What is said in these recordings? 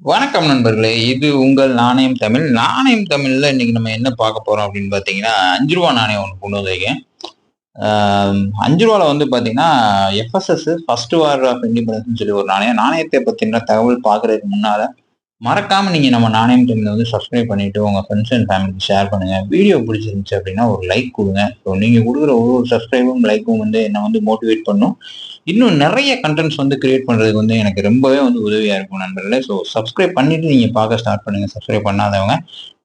வணக்கம் நண்பர்களே. இது உங்கள் நாணயம் தமிழ். நாணயம் தமிழ்ல இன்னைக்கு நம்ம என்ன பார்க்க போறோம் அப்படின்னு பார்த்தீங்கன்னா அஞ்சு ரூபா நாணயம் ஒன்று கொண்டு வந்திருக்கேன். அஞ்சு ரூபால வந்து பார்த்தீங்கன்னா F S S first war of independence சொல்லி ஒரு நாணயம். நாணயத்தை பற்றின தகவல் பார்க்குறதுக்கு முன்னால மறக்காம நீங்க நம்ம நாணயம் தமிழ் வந்து சப்ஸ்கிரைப் பண்ணிட்டு உங்க ஃப்ரெண்ட்ஸ் அண்ட் ஃபேமிலிக்கு ஷேர் பண்ணுங்க. வீடியோ பிடிச்சிருந்துச்சு அப்படின்னா ஒரு லைக் கொடுங்க. ஸோ நீங்க கொடுக்குற ஒரு ஒரு சப்ஸ்கிரைபும் லைக்கும் வந்து என்னை வந்து மோட்டிவேட் பண்ணும். இன்னும் நிறைய கண்டென்ட்ஸ் வந்து கிரியேட் பண்றதுக்கு வந்து எனக்கு ரொம்பவே வந்து உதவியா இருக்கும் நண்பர்களே. ஸோ சப்ஸ்கிரைப் பண்ணிட்டு நீங்க பார்க்க ஸ்டார்ட் பண்ணுங்க. சப்ஸ்கிரைப் பண்ணாதவங்க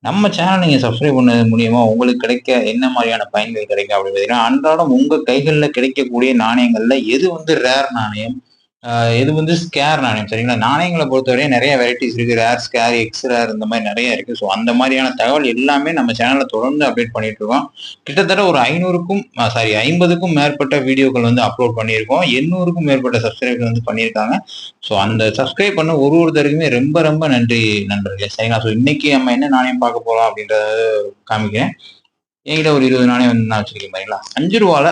நம்ம சேனல் நீங்க சப்ஸ்கிரைப் பண்ணது மூலியமா உங்களுக்கு கிடைக்க என்ன மாதிரியான பயன்கள் கிடைக்கும் அப்படின்னு பார்த்தீங்கன்னா அன்றாடம் உங்க கைகளில் கிடைக்கக்கூடிய நாணயங்கள்ல எது வந்து ரேர் நாணயம்? இது வந்து ஸ்கேர் நாணயம் சரிங்களா? நாணயங்களை பொறுத்தவரையும் நிறைய வெரைட்டிஸ் இருக்கு. ரேர் ஸ்கேர் எக்ஸ் ரேர் இந்த மாதிரி நிறைய இருக்கு. ஸோ அந்த மாதிரியான தகவல் எல்லாமே நம்ம சேனல்ல தொடர்ந்து அப்டேட் பண்ணிட்டு இருக்கோம். கிட்டத்தட்ட ஒரு ஐநூறுக்கும் சாரி ஐம்பதுக்கும் மேற்பட்ட வீடியோக்கள் வந்து அப்லோட் பண்ணியிருக்கோம். எண்ணூறுக்கும் மேற்பட்ட சப்ஸ்கிரைபர் வந்து பண்ணியிருக்காங்க. ஸோ அந்த சப்ஸ்கிரைப் பண்ண ஒரு ஒருத்தருக்குமே ரொம்ப ரொம்ப நன்றி நண்பர்களே. சரிங்களா? ஸோ இன்னைக்கு நம்ம என்ன நாணயம் பார்க்க போறோம் அப்படின்றத காமிக்கிறேன். என்கிட்ட ஒரு இருபது நாணயம் வந்து நான் வச்சிருக்கேன் பாருங்களா. அஞ்சு ரூபால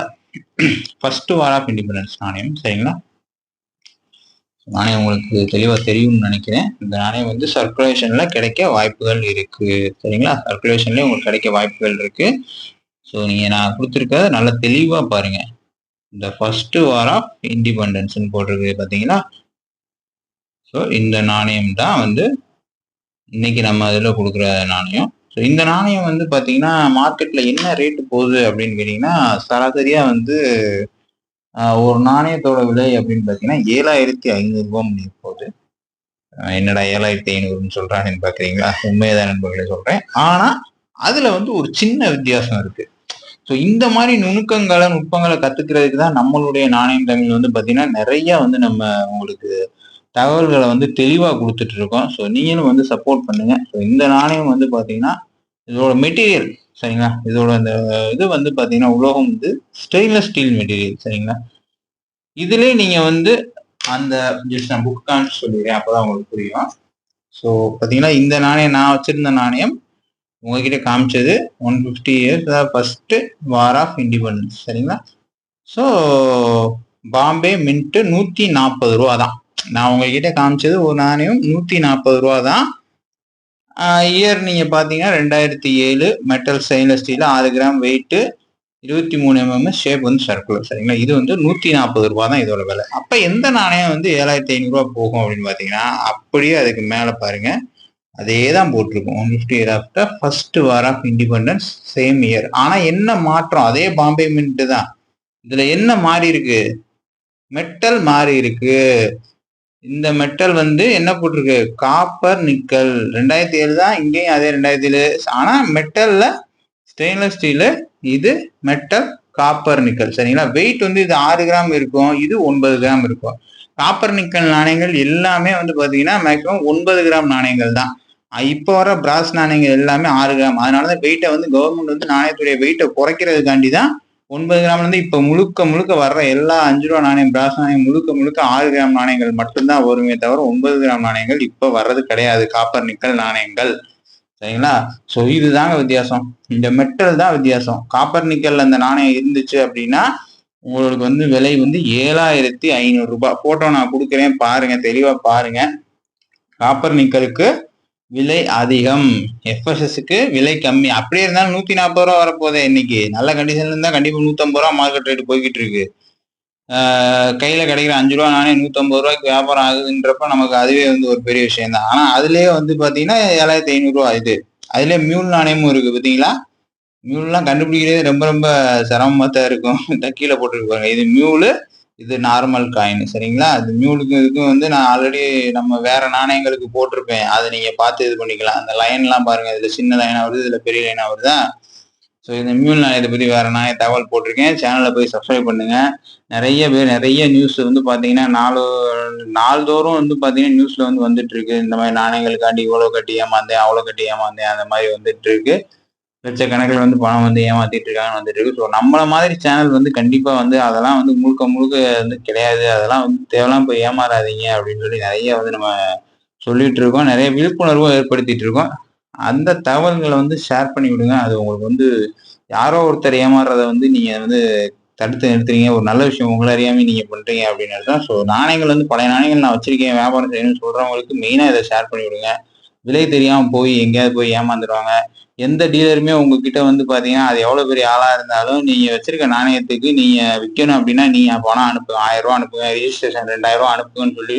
ஃபர்ஸ்ட் வார் ஆஃப் இண்டிபெண்டன்ஸ் நாணயம் சரிங்களா? நாணயம் உங்களுக்கு தெளிவாக தெரியும்னு நினைக்கிறேன். இந்த நாணயம் வந்து சர்க்குலேஷன்ல கிடைக்க வாய்ப்புகள் இருக்கு. சரிங்களா? சர்க்குலேஷன்லேயே உங்களுக்கு கிடைக்க வாய்ப்புகள் இருக்கு. ஸோ நீங்க நான் கொடுத்துருக்கத நல்லா தெளிவா பாருங்க. இந்த ஃபர்ஸ்ட் வார் ஆஃப் இண்டிபெண்டன்ஸ்ன்னு போட்டிருக்கு பார்த்தீங்களா ஸோ இந்த நாணயம் தான் வந்து இன்னைக்கு நம்ம அதில் கொடுக்குற நாணயம். ஸோ இந்த நாணயம் வந்து பார்த்தீங்கன்னா மார்க்கெட்டில் என்ன ரேட்டு போகுது அப்படின்னு கேட்டிங்கன்னா சராசரியாக வந்து ஒரு நாணயத்தோட விலை அப்படின்னு பார்த்தீங்கன்னா ஏழாயிரத்தி ஐநூறுரூவா முடியும் போது என்னடா ஏழாயிரத்தி ஐநூறுன்னு சொல்றான்னு பார்க்குறீங்களா உண்மையதான் நண்பர்களே சொல்கிறேன் ஆனால் அதில் வந்து ஒரு சின்ன வித்தியாசம் இருக்கு. ஸோ இந்த மாதிரி நுணுக்கங்களை நுட்பங்களை கத்துக்கிறதுக்கு தான் நம்மளுடைய நாணயம் தமிழ் வந்து பார்த்தீங்கன்னா நிறைய வந்து நம்ம உங்களுக்கு தகவல்களை வந்து தெளிவாக கொடுத்துட்டு இருக்கோம். ஸோ நீங்களும் வந்து சப்போர்ட் பண்ணுங்க. ஸோ இந்த நாணயம் வந்து பார்த்தீங்கன்னா இதோட மெட்டீரியல் சரிங்களா? இதோட அந்த இது வந்து பார்த்தீங்கன்னா உலோகம் வந்து ஸ்டெயின்லெஸ் ஸ்டீல் மெட்டீரியல் சரிங்களா? இதுலேயே நீங்கள் வந்து அந்த ஜஸ்ட் நான் புக் கான்ஸ் சொல்லிடுறேன் அப்போதான் உங்களுக்கு புரியும். ஸோ பார்த்தீங்கன்னா இந்த நாணயம் நான் வச்சிருந்த நாணயம் உங்ககிட்ட காமிச்சது ஒன் ஃபிஃப்டி இயர்ஸ் அதாவது ஃபர்ஸ்ட் வார் ஆஃப் இண்டிபெண்டன்ஸ் சரிங்களா? ஸோ பாம்பே மின்ட்டு நூற்றி நாற்பது ரூபா தான் நான் உங்ககிட்ட காமிச்சது ஒரு நாணயம் நூற்றி நாற்பது ரூபா தான் இயர் நீங்கள் பார்த்தீங்கன்னா ரெண்டாயிரத்தி ஏழு மெட்டல் ஸ்டெயின்லெஸ் ஸ்டீல் ஆறு கிராம் வெயிட்டு இருபத்தி மூணு எம்எம் ஷேப் வந்து சர்க்குலர் சரிங்களா? இது வந்து நூற்றி நாற்பது ரூபா தான் இதோட விலை. அப்போ எந்த நாணயம் வந்து ஏழாயிரத்தி ஐநூறுரூவா போகும் அப்படின்னு பார்த்தீங்கன்னா அப்படியே அதுக்கு மேலே பாருங்க. அதே தான் போட்டிருக்கும். One fifty year after first war of independence same year ஆனால் என்ன மாற்றம்? அதே பாம்பே மின்ட்டு தான். இதில் என்ன மாறி இருக்கு? மெட்டல் மாறி இருக்கு. இந்த மெட்டல் வந்து என்ன போட்டிருக்கு? காப்பர் நிக்கல் ரெண்டாயிரத்தி ஏழு தான் இங்கேயும் அதே ரெண்டாயிரத்தி ஏழு ஆனால் மெட்டலில் ஸ்டெயின்லெஸ் ஸ்டீலு இது மெட்டல் காப்பர் நிக்கல் சரிங்களா? வெயிட் வந்து இது ஆறு கிராம் இருக்கும் இது ஒன்பது கிராம் இருக்கும். காப்பர் நிக்கல் நாணயங்கள் எல்லாமே வந்து பார்த்தீங்கன்னா மேக்ஸிமம் ஒன்பது கிராம் நாணயங்கள் தான். இப்போ வர பிராஸ் நாணயங்கள் எல்லாமே ஆறு கிராம் அதனாலதான் வெயிட்டை வந்து கவர்மெண்ட் வந்து நாணயத்துடைய வெயிட்டை குறைக்கிறதுக்காண்டி தான் ஒன்பது கிராம்லேருந்து இப்போ முழுக்க முழுக்க வர்ற எல்லா அஞ்சு ரூபா நாணயம் பிராஸ் நாணயம் முழுக்க முழுக்க ஆறு கிராம் நாணயங்கள் மட்டும்தான் வருமே தவிர ஒன்பது கிராம் நாணயங்கள் இப்போ வர்றது கிடையாது. காப்பர் நிக்கல் நாணயங்கள். சரிங்களா? ஸோ இதுதாங்க வித்தியாசம். இந்த மெட்டல் தான் வித்தியாசம். காப்பர் நிக்கல் அந்த நாணயம் இருந்துச்சு அப்படின்னா உங்களுக்கு வந்து விலை வந்து ஏழாயிரத்தி ஐநூறு ரூபாய். போட்டோ நான் கொடுக்குறேன். பாருங்க தெளிவா பாருங்க. காப்பர் நிக்கலுக்கு விலை அதிகம். எஃப்எஸ்எஸ்க்கு விலை கம்மி. அப்படியே இருந்தாலும் நூத்தி நாற்பது ரூபா வரப்போதே இன்னைக்கு. நல்ல கண்டிஷன்ல இருந்தா கண்டிப்பா நூத்தம்பது ரூபா மார்க்கெட் ரேட் போய்கிட்டு இருக்கு. கையில கிடைக்கிற அஞ்சு ரூபா நானே நூத்தம்பது ரூபாய்க்கு வியாபாரம் ஆகுதுன்றப்ப நமக்கு அதுவே வந்து ஒரு பெரிய விஷயம் தான். ஆனா அதுலயே வந்து பாத்தீங்கன்னா ஏழாயிரத்தி ஐநூறு ரூபா இது. அதுலயே மியூல் நாணயமும் இருக்கு பாத்தீங்களா? மியூல்லாம் கண்டுபிடிக்கிறதே ரொம்ப ரொம்ப சிரமமா தான் இருக்கும். கீழே போட்டுருப்பாங்க இது மியூலு இது நார்மல் காயின் சரிங்களா? அது மியூலுக்கு இதுக்கும் வந்து நான் ஆல்ரெடி நம்ம வேற நாணயங்களுக்கு போட்டிருப்பேன். அதை நீங்க பார்த்து இது பண்ணிக்கலாம். அந்த லைன்லாம் பாருங்க. இதுல சின்ன லைனா வருது இதுல பெரிய லைனா வருதா? ஸோ இந்த மியூல் நாணயத்தை பத்தி வேற நாணய தகவல் போட்டிருக்கேன். சேனலை போய் சப்ஸ்கிரைப் பண்ணுங்க. நிறைய பேர் நிறைய நியூஸ் வந்து பார்த்தீங்கன்னா நாலு நாள்தோறும் வந்து பார்த்தீங்கன்னா நியூஸ்ல வந்து வந்துட்டு இருக்கு. இந்த மாதிரி நாணயங்களுக்காண்டி இவ்வளோ கட்டி ஏமாந்தேன் அவ்வளோ கட்டி ஏமாந்தேன் அந்த மாதிரி வந்துட்டு இருக்கு. லட்சக்கணக்கில் வந்து பணம் வந்து ஏமாத்திட்டு இருக்காங்கன்னு வந்துட்டு இருக்கு. ஸோ நம்மள மாதிரி சேனல் வந்து கண்டிப்பா வந்து அதெல்லாம் வந்து முழுக்க முழுக்க வந்து கிடையாது. அதெல்லாம் வந்து தேவையெல்லாம் போய் ஏமாறாதீங்க அப்படின்னு சொல்லி நிறைய வந்து நம்ம சொல்லிட்டு இருக்கோம். நிறைய விழிப்புணர்வும் ஏற்படுத்திட்டு இருக்கோம். அந்த தகவல்களை வந்து ஷேர் பண்ணி விடுங்க. அது உங்களுக்கு வந்து யாரோ ஒருத்தர் ஏமாறுறத வந்து நீங்க வந்து தடுத்து நிறுத்துறீங்க. ஒரு நல்ல விஷயம் உங்களை அறியாம நீங்க பண்றீங்க அப்படின்னு தான் ஸோ நாணயங்கள் வந்து பழைய நாணயங்கள் நான் வச்சிருக்கேன். வியாபாரம் செய்யணும்னு சொல்றவங்களுக்கு மெயினா இதை ஷேர் பண்ணி விடுங்க. விலை தெரியாம போய் எங்கேயாவது போய் ஏமாந்துருவாங்க. எந்த டீலருமே உங்ககிட்ட வந்து பாத்தீங்கன்னா அது எவ்வளவு பெரிய ஆளா இருந்தாலும் நீங்க வச்சிருக்க நாணயத்துக்கு நீங்க விற்கணும் அப்படின்னா நீங்க பணம் அனுப்புங்க ஆயிரம் ரூபா அனுப்புங்க ரிஜிஸ்ட்ரேஷன் ரெண்டாயிரம் ரூபா அனுப்புங்கன்னு சொல்லி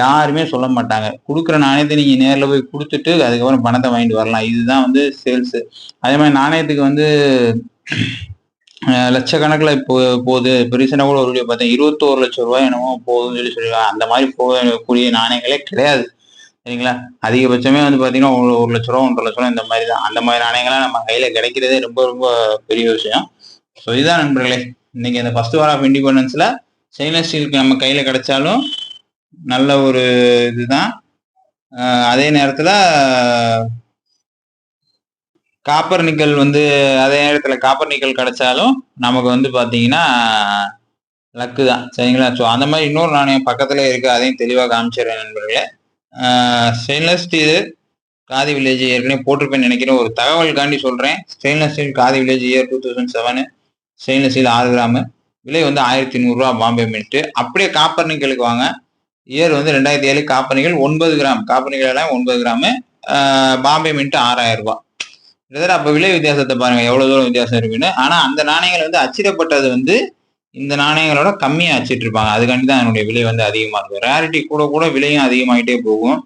யாருமே சொல்ல மாட்டாங்க. கொடுக்குற நாணயத்தை நீங்க நேர்ல போய் கொடுத்துட்டு அதுக்கப்புறம் பணத்தை வாங்கிட்டு வரலாம். இதுதான் வந்து சேல்ஸ் அதே மாதிரி நாணயத்துக்கு வந்து லட்சக்கணக்கில் இப்போ போகுது. இப்போ ரீசெண்டாக கூட ஒரு வீடியோ பார்த்தேன். இருபத்தோரு லட்சம் ரூபாய் என்னமோ போகுதுன்னு சொல்லி சொல்லியிருக்காங்க. அந்த மாதிரி போகக்கூடிய நாணயங்களே கிடையாது. சரிங்களா? அதிகபட்சமே வந்து பார்த்தீங்கன்னா ஒரு ஒரு லட்ச ரூபா ஒன்றரை லட்ச ரூபா இந்த மாதிரி தான் அந்த மாதிரி நாணயங்கள்லாம் நம்ம கையில் கிடைக்கிறதே ரொம்ப ரொம்ப பெரிய விஷயம். ஸோ இதுதான் நண்பர்களே. இன்னைக்கு இந்த ஃபர்ஸ்ட் வார் ஆஃப் இண்டிபெண்டன்ஸில் ஸ்டெயின்லெஸ் ஸ்டீலுக்கு நம்ம கையில் கிடைச்சாலும் நல்ல ஒரு இதுதான். அதே நேரத்தில் காப்பர் நிக்கல் வந்து அதே நேரத்தில் காப்பர் நிக்கல் கிடைச்சாலும் நமக்கு வந்து பார்த்தீங்கன்னா லக்கு தான். சரிங்களா? ஸோ அந்த மாதிரி இன்னொரு நாணயம் பக்கத்தில் இருக்கு. அதையும் தெளிவாக காமிச்சிடுறேன் நண்பர்களே. ஸ்டெயின்லெஸ் ஸ்டீல் காதி வில்லேஜ் ஏற்கனவே போட்டிருப்பேன்னு நினைக்கிறேன். ஒரு தகவலுக்காண்டி சொல்கிறேன் stainless steel Khadi village year two thousand seven stainless steel ஆறு கிராமு. விலை வந்து ஆயிரத்தி நூறுரூவா பாம்பே மின்ட்டு அப்படியே காப்பர் நிக்கலுக்கு வாங்க இயர் வந்து ரெண்டாயிரத்தி ஏழு காப்பர் ஒன்பது கிராம். காப்பர் நிக்கல் எல்லாம் ஒன்பது கிராமு. பாம்பே மின்ட்டு ஆறாயிரம் ரூபாய் கிட்டத்தட்ட அப்போ விலை வித்தியாசத்தை பாருங்கள் எவ்வளோ தூரம் வித்தியாசம் இருக்குன்னு. ஆனால் அந்த நாணயங்கள் வந்து அச்சிடப்பட்டது வந்து இந்த நாணயங்களோட கம்மியா வச்சுட்ருப்பாங்க. இருப்பாங்க அதுக்காண்டி தான் அதனுடைய விலை வந்து அதிகமா இருக்கும். ரேரிட்டி கூட கூட விலையும் அதிகமாயிட்டே போகும்.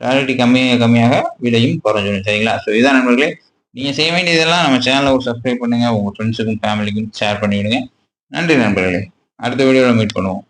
ரேரிட்டி கம்மியாக கம்மியாக விலையும் குறைஞ்சிடும் சரிங்களா? ஸோ இதான் நண்பர்களே. நீங்க செய்ய வேண்டியதெல்லாம் நம்ம சேனலில் ஒரு சப்ஸ்கிரைப் பண்ணுங்க. உங்க ஃப்ரெண்ட்ஸுக்கும் ஃபேமிலிக்கும் ஷேர் பண்ணி விடுங்க நன்றி நண்பர்களே. அடுத்த வீடியோவில் மீட் பண்ணுவோம்.